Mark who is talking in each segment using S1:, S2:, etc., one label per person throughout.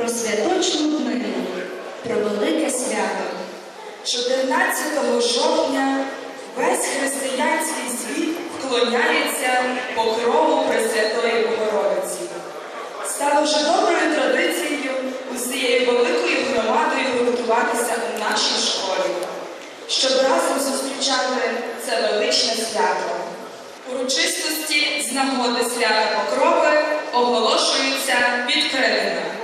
S1: про святочну днину, про велике свято.
S2: 14 жовтня весь християнський світ вклоняється покрову Пресвятої Богородиці. Стало вже доброю традицією усією великою громадою готуватися у нашій школі, щоб разом зустрічати це величне свято. Урочистості з нагоди свята Покрови оголошуються відкритими.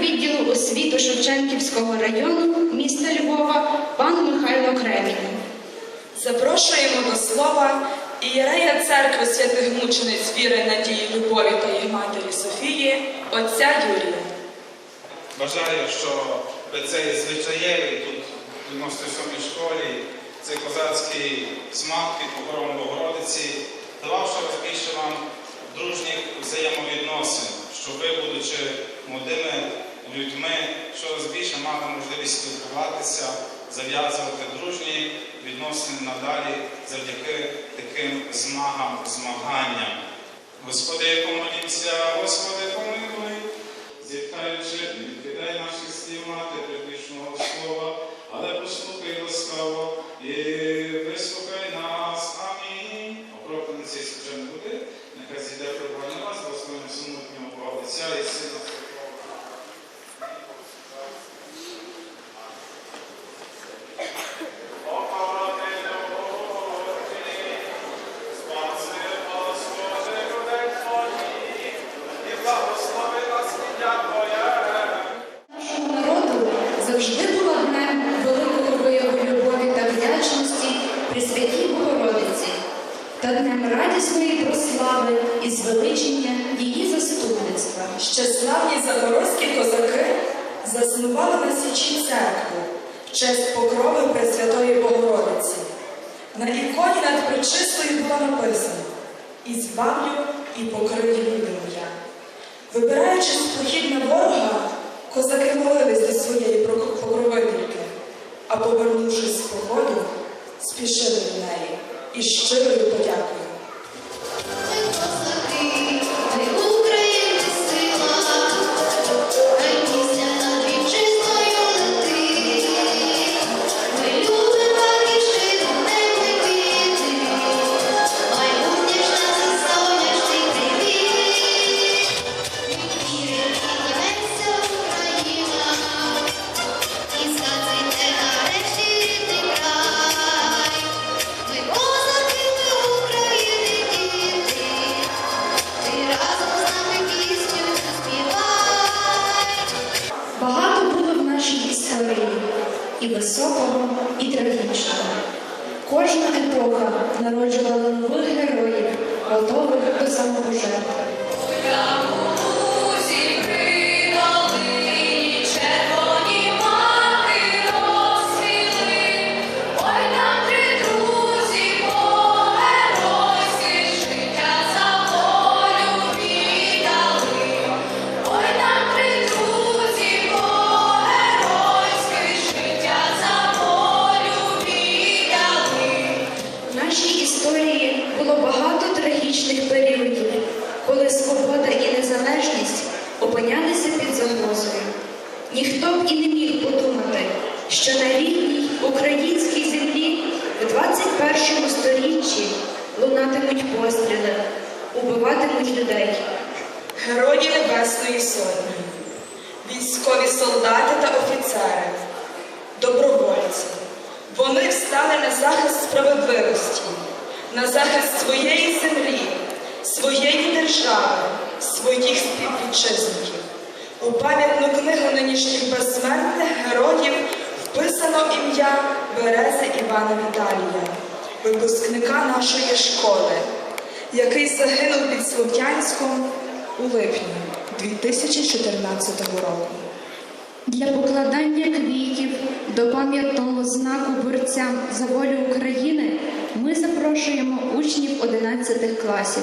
S1: Відділу освіти Шевченківського району міста Львова пан Михайло Кремінь.
S2: Запрошуємо до слова ієрея церкви святих мучениць віри, надії, любові та її матері Софії, отця Юрія.
S3: Вважаю, що ви цей звичаєвий тут в 97-й школі, цей козацький смак під покровом Богородиці, давав щось більше вам дружніх взаємовідносин, щоб ви, будучи молодими людьми, щось більше мали можливість спілкуватися, зав'язувати дружні відносини надалі завдяки таким змагам, змаганням. Господи, помолімся, Господи, помилуй. Зітхаючи, відкидай наші слів «І
S2: збавлю, і покрию людям я». Вибираючись в похід на ворога, козаки молились до своєї покровительки, а повернувшись з походу, спішили в неї із щирою подякою.
S1: першому сторіччі лунатимуть постріли, убиватимуть людей.
S2: Герої Небесної Сотні, військові солдати та офіцери, добровольці. Вони встали на захист справедливості, на захист своєї землі, своєї держави, своїх співвітчизників. У пам'ятну книгу нинішніх безсмертних героїв вписано ім'я Берези Івана Віталія випускника нашої школи, який загинув під Слов'янськом у липні 2014 року.
S1: Для покладання квітів до пам'ятного знаку борця за волю України ми запрошуємо учнів 11 класів.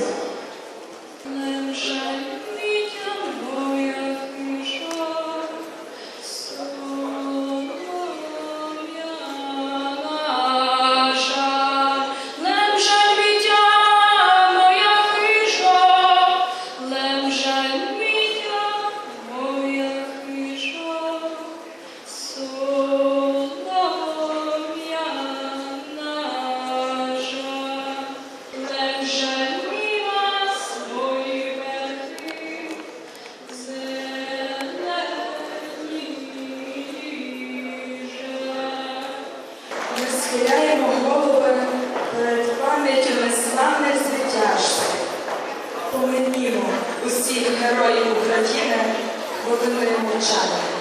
S1: potrpejo molčanje.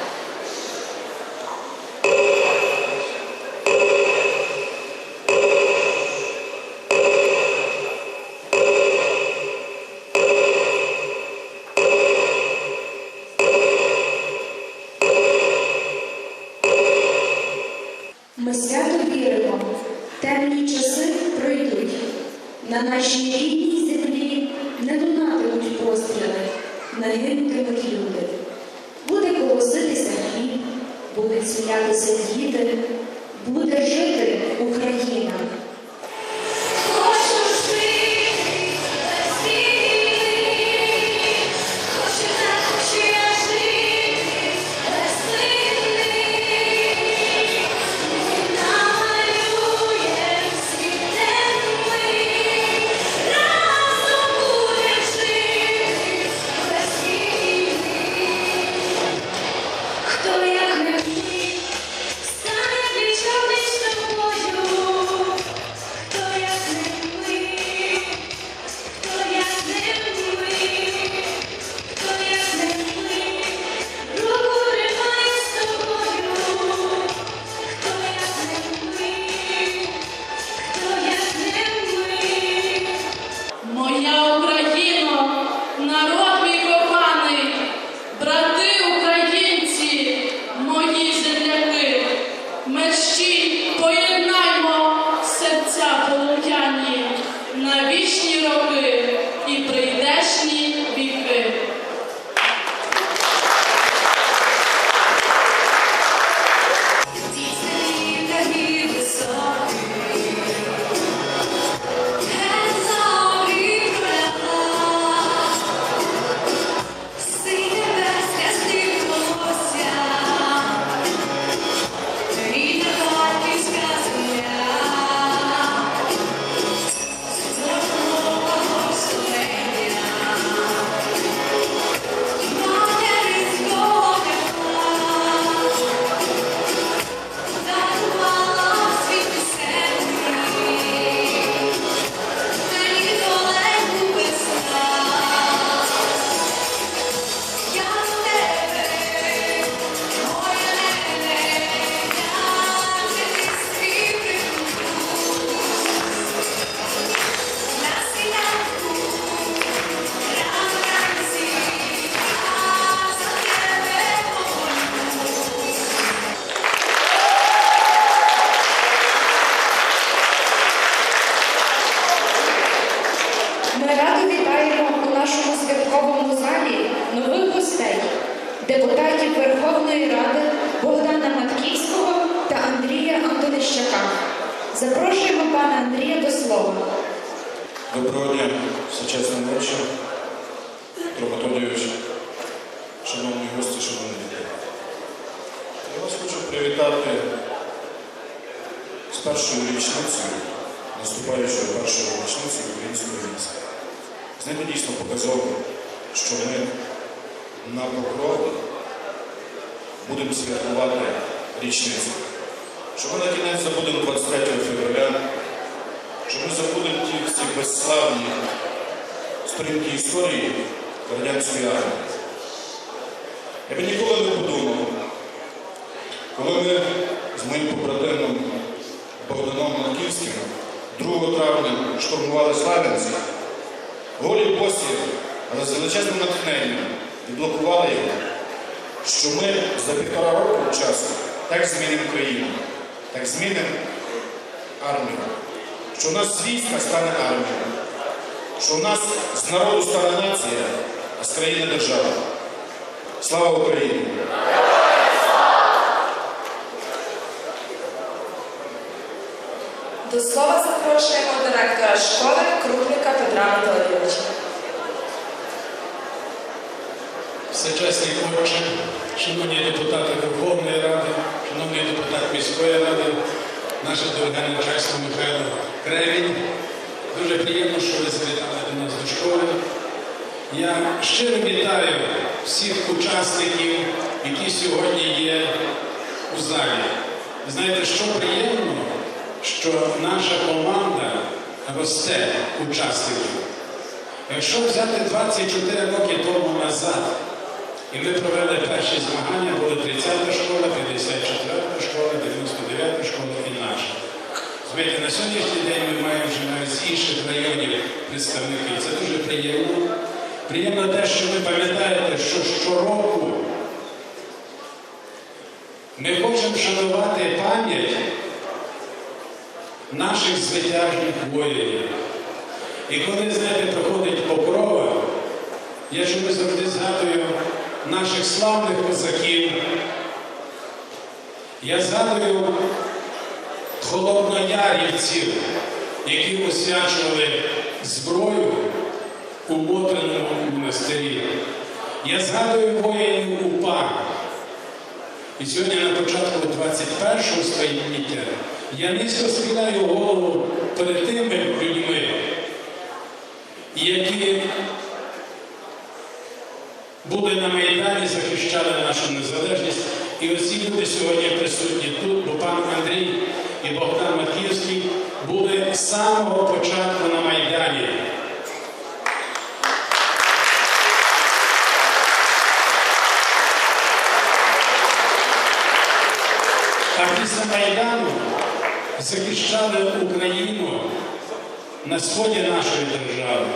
S1: вселятися діти, буде жити Україна.
S4: вічні роки і прийдешні.
S5: першою річницею, наступаючою першою річницею українського війська. Знаєте, дійсно показово, що ми на покрові будемо святкувати річницю. Що ми на кінець забудемо 23 февраля, що ми забудемо ті всі безславні сторінки історії радянської армії. Я би ніколи не подумав, коли ми з моїм побратимом Богданом Манківським 2 травня штурмували Славянськ, голі босі, але з величезним натхненням відблокували його, що ми за півтора року часу так змінимо країну, так змінимо армію, що у нас війська стане армія, що у нас з народу стане нація, а з країни держава. Слава Україні!
S2: До слова запрошуємо директора школи Крупника Петра Анатолійовича.
S3: Всечесний отче, шановні депутати Верховної Ради, шановний депутат міської ради, наше дороге начальство Михайло Кревінь. Дуже приємно, що ви завітали до нас до школи. Я щиро вітаю всіх учасників, які сьогодні є у залі. Знаєте, що приємно, що наша команда росте учасників. Якщо взяти 24 роки тому назад, і ми провели перші змагання, були 30-та школа, 54-та школа, 99-та школа і наша. Знаєте, на сьогоднішній день ми маємо вже навіть з інших районів представників. Це дуже приємно. Приємно те, що ви пам'ятаєте, що щороку ми хочемо шанувати пам'ять наших звитяжних воїнів. І коли, знаєте, проходить покрова, я чомусь завжди згадую наших славних козаків. Я згадую холодноярівців, які освячували зброю у Мотриному монастирі. Я згадую воїнів УПА. І сьогодні на початку 21-го століття я низько схиляю голову перед тими людьми, які були на Майдані, захищали нашу незалежність. І оці люди сьогодні присутні тут, бо пан Андрій і Богдан Матківський були з самого початку на Майдані. А після Майдану захищали Україну на сході нашої держави.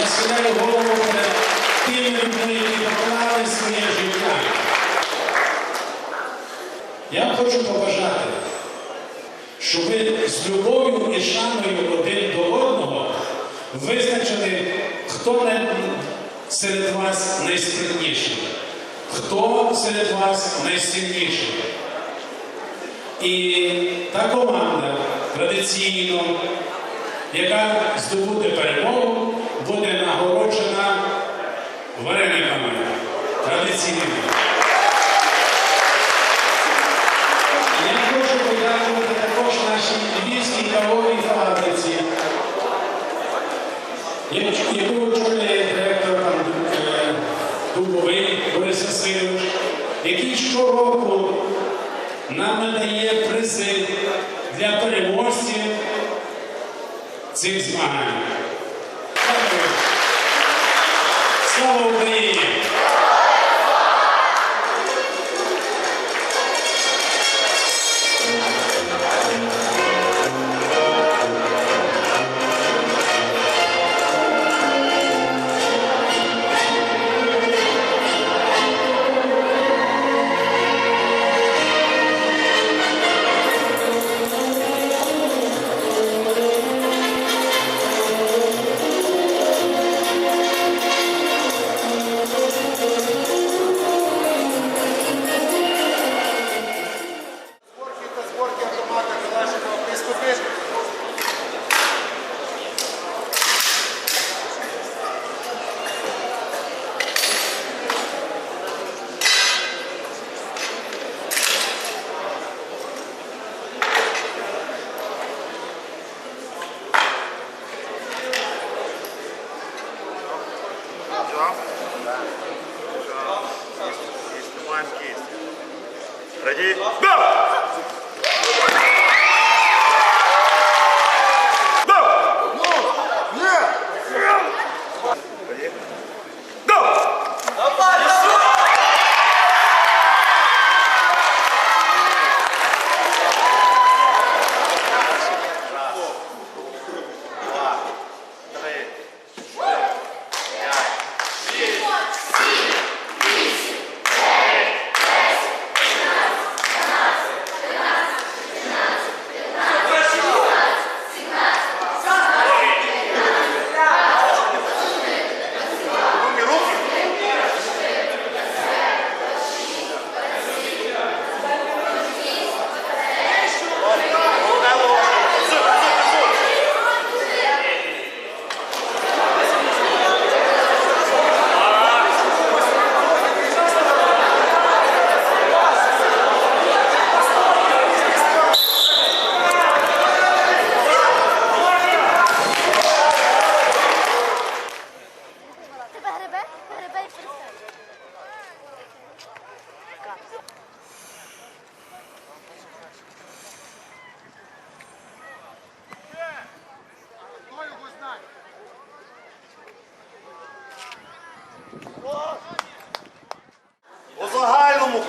S3: Я схиляю голову перед тими людьми, які поклали своє життя. Я хочу побажати, щоб ви з любов'ю і шаною один до одного визначили, хто серед вас найспритніший, хто серед вас найсильніший. І та команда традиційно, яка здобуде перемогу, буде нагороджена варениками традиційними. Я хочу подякувати також нашій львівській кавовій фабриці, яку очолює директор е, Дубовий Борис Васильович, який щороку нам надає призи для переможців цих змагань.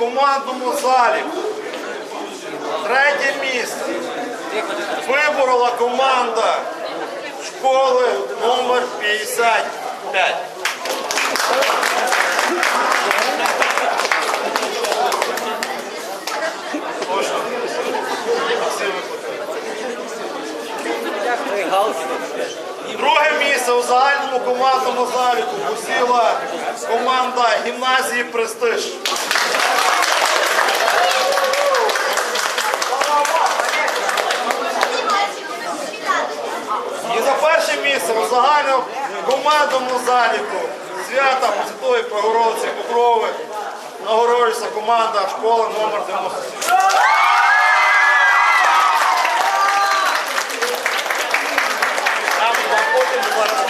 S6: Командному заліку. Третє місце виборола команда школи номер 55. Точно. Всі викликають. Друге місце у загальному командному заліку посіла команда гімназії Престиж. загальному командному заліку. Свята Посвятої Богородиці Покрови. Нагородиться команда школи номер 97 Там потім зараз.